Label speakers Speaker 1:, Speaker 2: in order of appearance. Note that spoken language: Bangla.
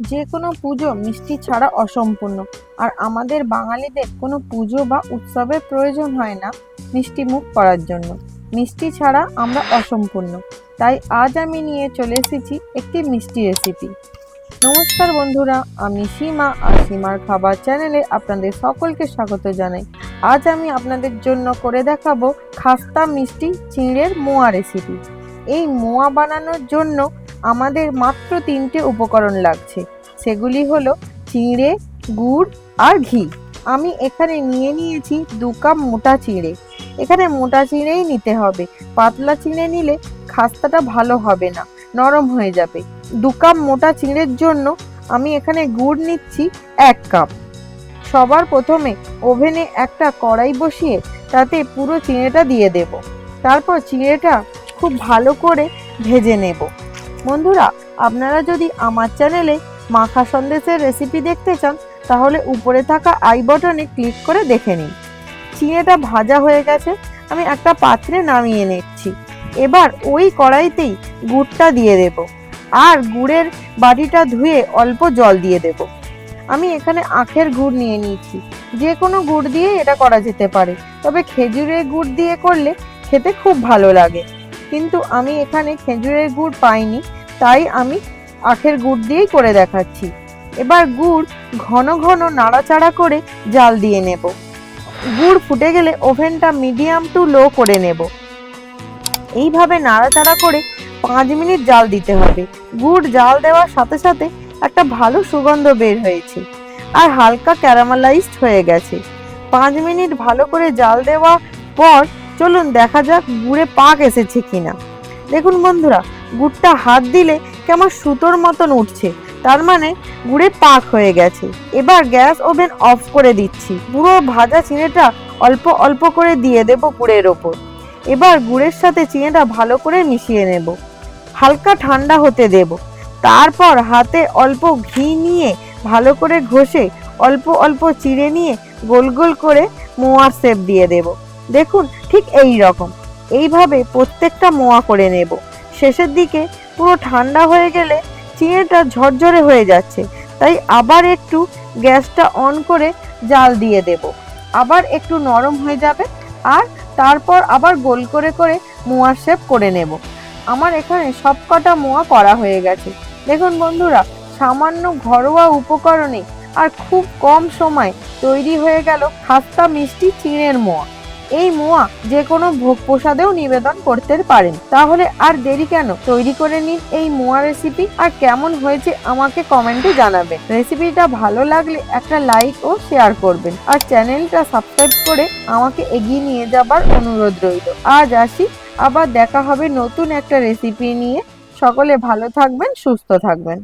Speaker 1: যে কোনো পুজো মিষ্টি ছাড়া অসম্পূর্ণ। আর আমাদের বাঙালিদের কোনো পুজো বা উৎসবের প্রয়োজন হয় না মিষ্টি মুখ করার জন্য। মিষ্টি ছাড়া আমরা অসম্পূর্ণ। তাই আজ আমি নিয়ে চলে এসেছি একটি মিষ্টি রেসিপি নমস্কার বন্ধুরা, আমি সীমা আর সীমার খাবার চ্যানেলে আপনাদের সকলকে স্বাগত জানাই। আজ আমি আপনাদের জন্য করে দেখাবো খাস্তা মিষ্টি চিঁড়ের মোয়া রেসিপি এই মোয়া বানানোর জন্য আমাদের মাত্র তিনটে উপকরণ লাগছে। সেগুলি হলো চিঁড়ে, গুড় আর ঘি। আমি এখানে নিয়ে নিয়েছি দু কাপ মোটা চিঁড়ে। এখানে মোটা চিঁড়েই নিতে হবে। পাতলা চিঁড়ে নিলে খাস্তাটা ভালো হবে না, নরম হয়ে যাবে। দু কাপ মোটা চিঁড়ের জন্য আমি এখানে গুড় নিচ্ছি এক কাপ। সবার প্রথমে ওভেনে একটা কড়াই বসিয়ে তাতে পুরো চিঁড়েটা দিয়ে দেব। তারপর চিঁড়েটা খুব ভালো করে ভেজে নেব। বন্ধুরা, আপনারা যদি আমার চ্যানেলে মাখা সন্দেশের রেসিপি দেখতে চান, তাহলে উপরে থাকা আই বটনে ক্লিক করে দেখে নিন। চিঁড়েটা ভাজা হয়ে গেছে, আমি একটা পাত্রে নামিয়ে নিচ্ছি। এবার ওই কড়াইতেই গুড়টা দিয়ে দেব আর গুড়ের বাটিটা ধুয়ে অল্প জল দিয়ে দেব। আমি এখানে আখের গুড় নিয়ে নিয়েছি যে কোনো গুড় দিয়ে এটা করা যেতে পারে, তবে খেজুরের গুড় দিয়ে করলে খেতে খুব ভালো লাগে। কিন্তু আমি এখানে খেজুরের গুড় পাইনি, তাই আমি আখের গুড় দিয়েই করে দেখাচ্ছি। এবার গুড় ঘন ঘন নাড়াচাড়া করে জাল দিয়ে নেব। গুড় ফুটে গেলে ওভেনটা মিডিয়াম টু লো করে নেব। এইভাবে নাড়াচাড়া করে পাঁচ মিনিট জাল দিতে হবে। গুড় জাল দেওয়ার সাথে সাথে একটা ভালো সুগন্ধ বের হয়েছে আর হালকা ক্যারামেলাইজড হয়ে গেছে। পাঁচ মিনিট ভালো করে জাল দেওয়া পর চলুন দেখা যাক গুড়ে পাক এসেছে কিনা। দেখুন বন্ধুরা, গুড়টা হাত দিলে কেমন সুতোর মতন উঠছে। তার মানে গুড়ে পাক হয়ে গেছে। এবার গ্যাস ওভেন অফ করে দিচ্ছি। পুরো ভাজা চিঁড়েটা অল্প অল্প করে দিয়ে দেব গুড়ের ওপর। এবার গুড়ের সাথে চিঁড়েটা ভালো করে মিশিয়ে নেব। হালকা ঠান্ডা হতে দেব। তারপর হাতে অল্প ঘি নিয়ে ভালো করে ঘষে অল্প অল্প চিড়ে নিয়ে গোল গোল করে মোয়ার শেপ দিয়ে দেব। দেখুন, ঠিক এই রকম। এইভাবে প্রত্যেকটা মোয়া করে নেব। শেষের দিকে পুরো ঠান্ডা হয়ে গেলে চিঁড়েটা ঝরঝরে হয়ে যাচ্ছে। তাই আবার একটু গ্যাসটা অন করে জাল দিয়ে দেব। আবার একটু নরম হয়ে যাবে আর তারপর আবার গোল করে করে মোয়ার শেপ করে নেব। আমার এখানে সব কটা মোয়া করা হয়ে গেছে। দেখুন বন্ধুরা, সামান্য ঘরোয়া উপকরণে আর খুব কম সময় তৈরি হয়ে গেল খাস্তা মিষ্টি চিঁড়ের মোয়া। এই মোয়া যে কোনো ভোগ প্রসাদেও নিবেদন করতে পারেন। তাহলে আর দেরি কেন? তৈরি করে নিন এই মোয়া রেসিপি আর কেমন হয়েছে আমাকে কমেন্টে জানাবেন। রেসিপিটা ভালো লাগলে একটা লাইক ও শেয়ার করবেন। আর চ্যানেলটা সাবস্ক্রাইব করে আমাকে এগিয়ে নিয়ে যাবার অনুরোধ রইল। আজ আসি, আবার দেখা হবে নতুন একটা রেসিপি নিয়ে। সকলে ভালো থাকবেন, সুস্থ থাকবেন।